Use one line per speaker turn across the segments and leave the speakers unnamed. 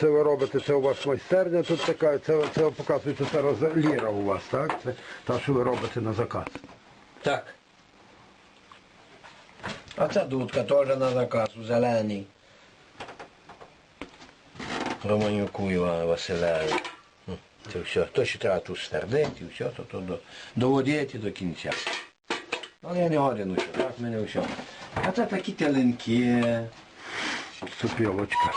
Це ви робите, це у вас майстерня тут така, це, це показується це ліра у вас, так? Це та, що ви робите на заказ.
Так. А ця дудка теж на заказ у зеленій. Романюку Івана Василеві. Ну, Це все. То ще треба тут стердити, все, то, то до, доводити до кінця. Але я не годен усе, так мене все. А це такі теленки.
Супілочка.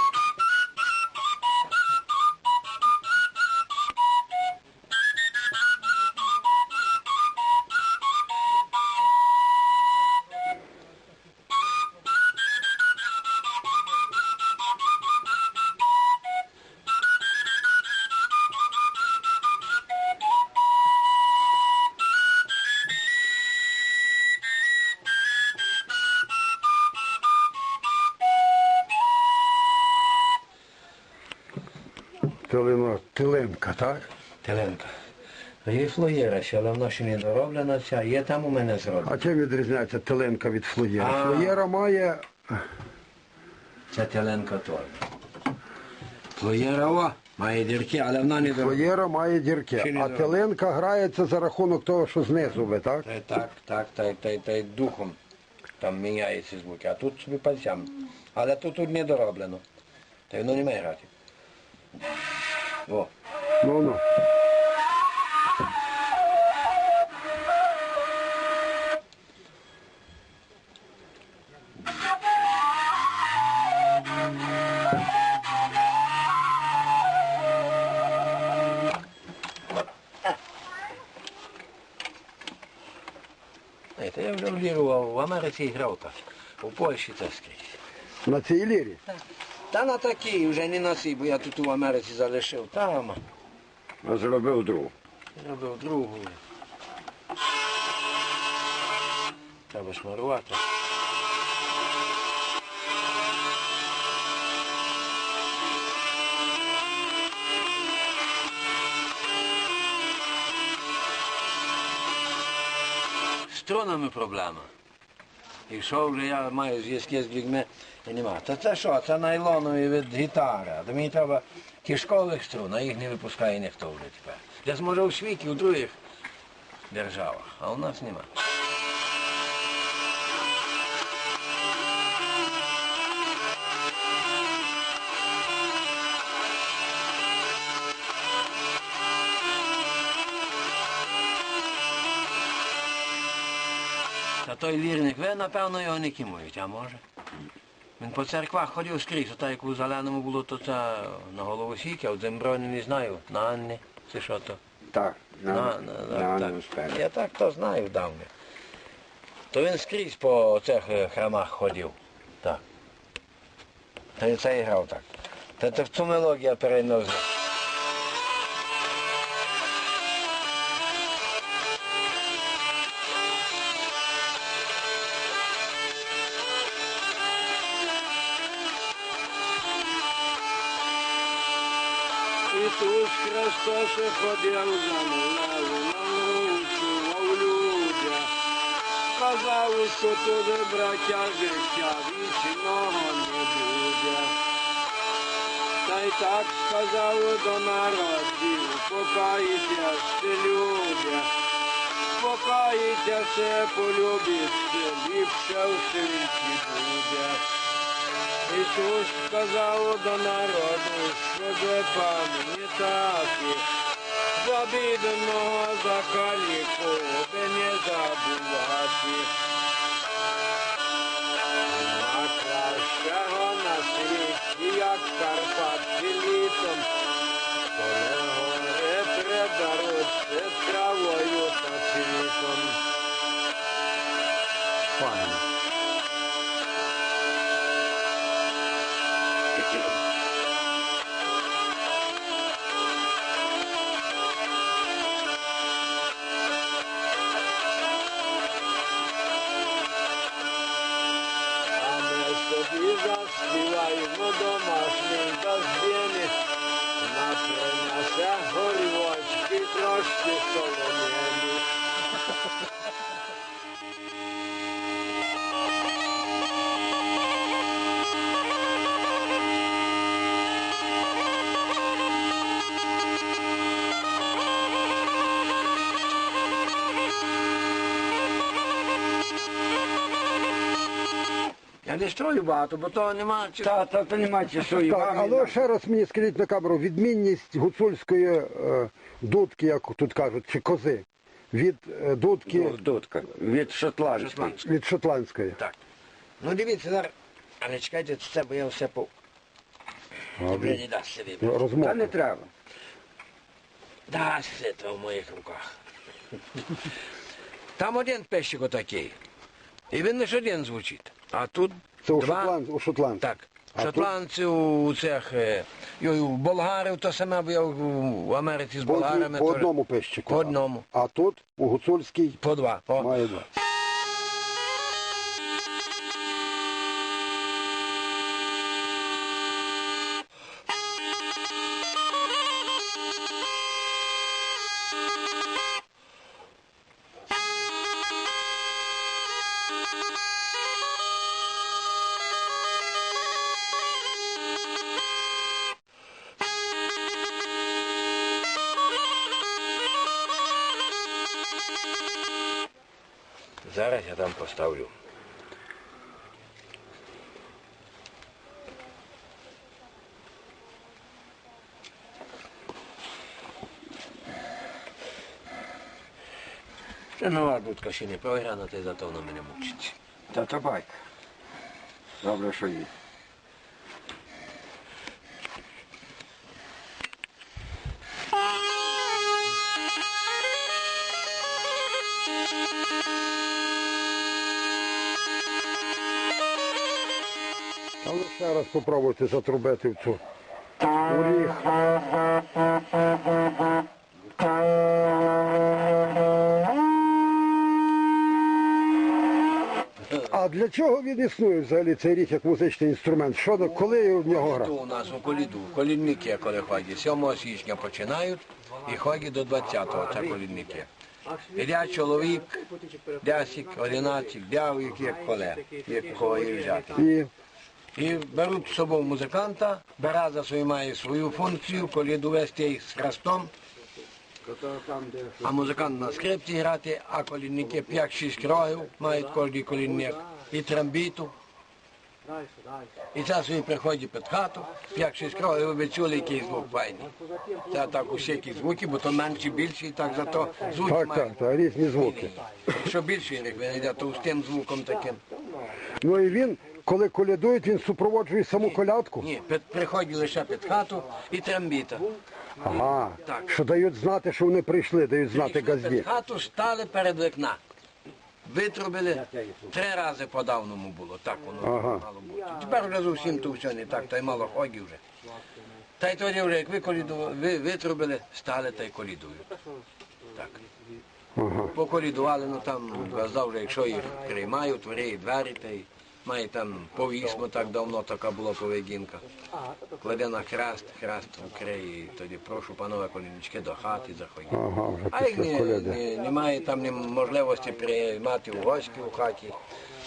Тилина, тилинка, так?
Теленка. Є флоєра ще, але вона ще не дороблена ця, є там у мене зроблена.
А чим відрізняється тилинка від флоєра?
А.
Флоєра має
Ця теленка. Флоєра о, має дірки, але вона не дороблена.
флоєра має дірки, а тилинка грається за рахунок того, що знизу ви, так?
Так, так, та, й- та, й- та й духом там міняється звуки, а тут собі пальцями. Але тут, тут не дороблено. Та воно не має грати. О,
Ну ну.
знаєте, я вже влірував, в Америці грав так. У Польщі це скрізь.
На цій лірі.
Та на такій вже не на цій, бо я тут у Америці залишив. Там
А зробив другу.
робив другу. Треба шмарувати. З струнами проблема. Якщо вже я маю зв'язки з людьми, і нема. Та це що? Це найлонові від гітари. Та мені треба кишкових струн, а їх не випускає ніхто вже тепер. Десь може у світі, у других державах, а у нас нема. Та той вірник, ви, напевно, його не кимують, а може? Він по церквах ходив скрізь, ота як у зеленому було, то це на голову сіки, а от земброні не знаю, на Анні, це що то?
Так.
На, на, на, так. Я так то знаю давно. То він скрізь по цих е, храмах ходив. Так. Та й це і грав так. Та це в цю мелодію я Ісус Христос ходив за мною, научував людях. Казав, що туди браття життя вічного не буде. Та й так сказав до народів, покаїться ще люди. Покаїться все полюбиться, ліпше в світі буде. Ісус сказав до народу, щоб пам'ятати, за бідного за каліку, би не забувати. А кращого на світі, як Карпатські літом, коли гори приберуться травою Я не строю багато, бо то немає чи
та, та, та нема чи що
Так, але ще раз мені скажіть на камеру, відмінність гуцульської е, дудки, як тут кажуть, чи кози від е, дудки
Ну, Дудка, від шотландської.
Від шотландської.
Так. Ну дивіться зараз. Але чекайте, це бо я все по. Вже не дасть собі.
Ну,
Та не треба.
Дасть це в моїх руках. Там один пещик отакий. І він лише один звучить. А тут
Це у,
два.
Шотланд, у Шотландії.
Так. Шотландців, у цих, е, болгарів то саме, бо я в в Америці з болгарами.
по одному пещику.
По одному.
А тут у гуцульській
По два. О.
має два.
Зараз я там поставлю. Ще нова будка ще не програна, ти зато вона мене мучить.
Та то байка. Добре, що є.
Але ще раз попробуйте затрубити в цю уріг. А для чого він існує взагалі цей ріг як музичний інструмент? Що до- коли в нього гра?
У нас у коліду, колідники, коли ходять, 7 січня починають і ходять до 20-го, це колідники. Іде чоловік, 10, 11, дявик, як коле, як кого і взяти.
І
І беруть з собою музиканта, береза свою має свою функцію, коліду вести з хрестом, а музикант на скрипці грати, а колінники 5-6 рогів мають кожен колінник і трембіту. І це собі приходить під хату, 5-6 рогів, ви чули, який звук файний. Це так усякі звуки, бо то менші, більші, так зато звуки
так,
мають.
так, так, різні звуки.
Що більший рік, він то з тим звуком таким.
Ну і він, коли колядують, він супроводжує саму колядку.
Ні, під, приходить лише під хату і трембіта.
Ага.
Так.
Що дають знати, що вони прийшли, дають знати
Прийшли
газді.
Під хату стали перед вікна. Витрубили, три рази по-давному було, так воно
Ага.
мало бути. Тепер вже зовсім то все не так, та й мало ходів вже. Та й тоді вже, як ви, коліду, ви витрубили, стали та й колідують. Так. Поколідували, ну там вже, якщо їх приймають, варіють двері, та й має там повісмо, так давно така була поведінка. Кладе на хрест, хрест вкриє, і тоді прошу панове коліночки до хати заходіть.
Ага, вже
А як
після
не,
коляди.
не, немає там ні можливості приймати у гості у хаті.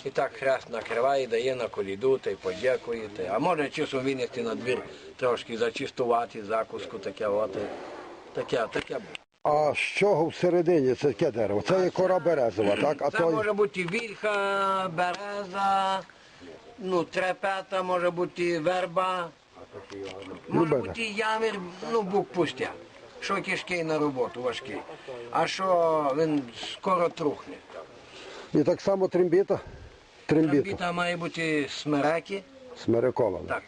І так хрест накриває, дає на коліду та й подякує. та й- А може часом винести на двір трошки зачистувати, закуску, таке от. і Таке, таке.
А з чого всередині це таке дерево? Це є кора березова, так? А
Це
той
може бути вільха, береза, ну, трепета, може бути верба, може
Любеда.
бути ямір, ну, бук пустя. Що кишкий на роботу важкий, а що він скоро трухне.
і так само трембіта? Трембіта.
Трамбіта має бути смереки,
Смирякова.
так.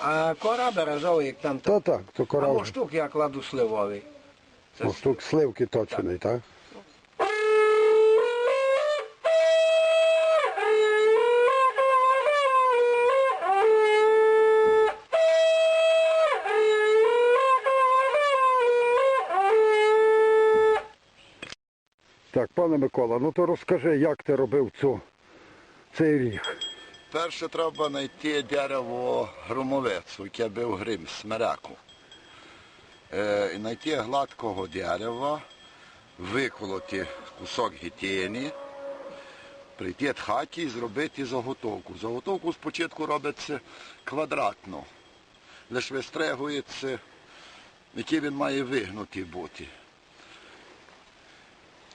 А кора березова, як там,
Та так, то кора
або
вже.
штук я кладу сливовий. Це
Ось тут сливки точений, так? Так, пане Микола, ну то розкажи, як ти робив цю, цей ріг.
Перше треба знайти дерево громовецю, яке бив грим, смереку. Е, і знайти гладкого дерева, виколоти кусок гітєні, прийти в хаті і зробити заготовку. Заготовку спочатку робиться квадратно, лише вистригується, який він має вигнутий бути.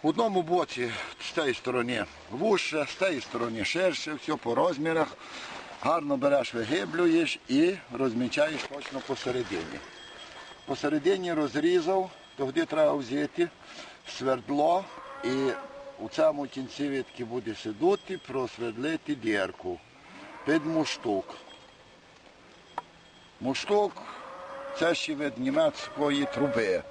В одному боці з цієї сторони вужче, з цієї сторони ширше, все по розмірах. Гарно береш, вигиблюєш і розмічаєш точно посередині. Посередині розрізав, тоді треба взяти свердло і у цьому кінці відки буде сидіти, просвердлити дірку під муштук. Муштук це ще від німецької труби.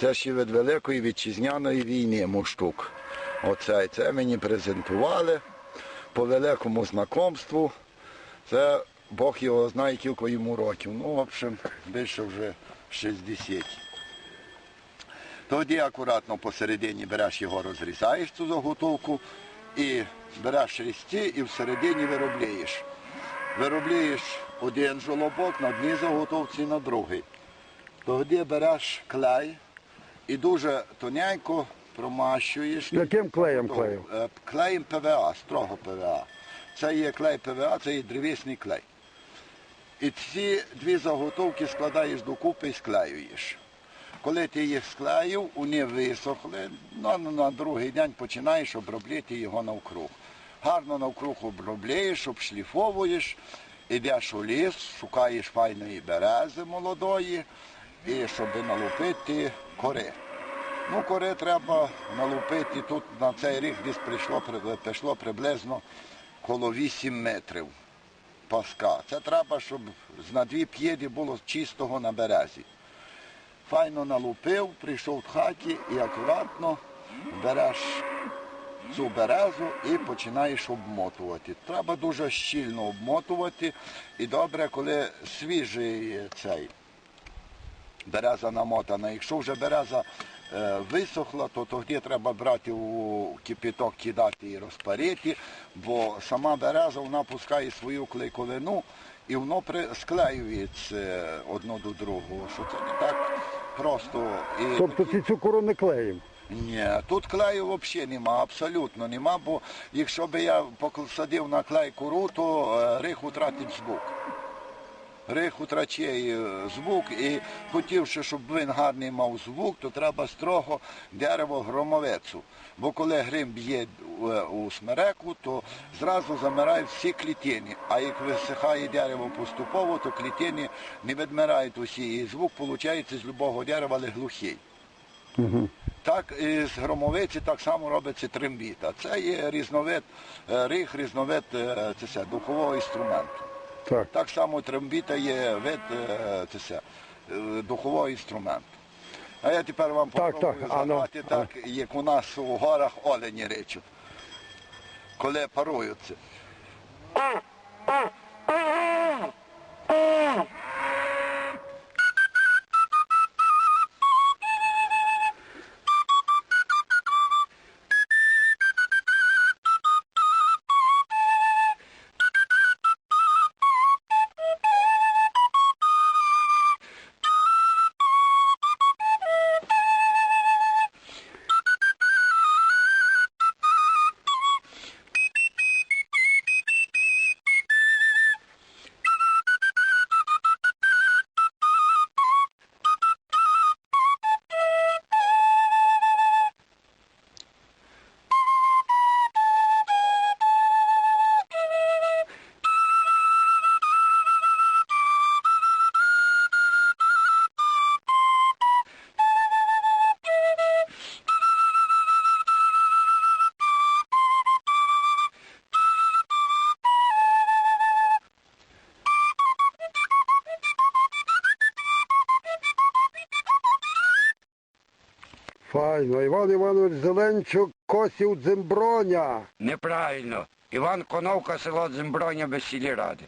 Це ще від Великої вітчизняної війни муштук. Оце, це мені презентували по великому знакомству. Це Бог його знає, кілька йому років. Ну, в общем, більше вже 60. Тоді акуратно посередині береш його, розрізаєш цю заготовку і береш різці і всередині виробляєш. Виробляєш один жолобок на одній заготовці, на другий. Тоді береш клей і дуже тоненько промащуєш.
Яким клеєм клеїв?
Е, Клеєм ПВА, строго ПВА. Це є клей ПВА, це є древесний клей. І ці дві заготовки складаєш докупи і склеюєш. Коли ти їх склеїв, вони висохли, ну, на, на другий день починаєш обробляти його навкруг. Гарно навкруг обробляєш, обшліфовуєш, йдеш у ліс, шукаєш файної берези молодої, і щоб налупити кори. Ну, кори треба налупити тут на цей рік десь прийшло, при- прийшло приблизно коло 8 метрів паска. Це треба, щоб на дві п'єді було чистого на березі. Файно налупив, прийшов в хаті і акуратно береш цю березу і починаєш обмотувати. Треба дуже щільно обмотувати і добре, коли свіжий цей береза намотана. Якщо вже береза е, висохла, то тоді треба брати у кипяток, кидати і розпарити, бо сама береза вона пускає свою клейковину і воно склеюється одно до другого. Що це не так просто. І
Тобто ці цукру не клеїв.
ні, тут клею взагалі нема, абсолютно нема, бо якщо б я посадив на клей кору, то е, рих втратить звук. Рих втрачає е, звук і хотівши, щоб він гарний мав звук, то треба строго дерево громовецю. Бо коли грим б'є е, у смереку, то зразу замирають всі клітини. А як висихає дерево поступово, то клітини не відмирають усі. І звук виходить з любого дерева, але глухий. Так і з громовиці так само робиться трембіта. Це є різновид, е, рих, різновид це духового інструменту.
Так.
Так само трембіта є вид е, це все, е, духового інструменту. А я тепер вам
Так,
попробую
так, а ну,
а. так, як у нас у горах олені речуть, коли паруються.
Файно. Іван Іванович Зеленчук косів дземброня.
Неправильно. Іван Коновка, село Дземброня без сілі ради.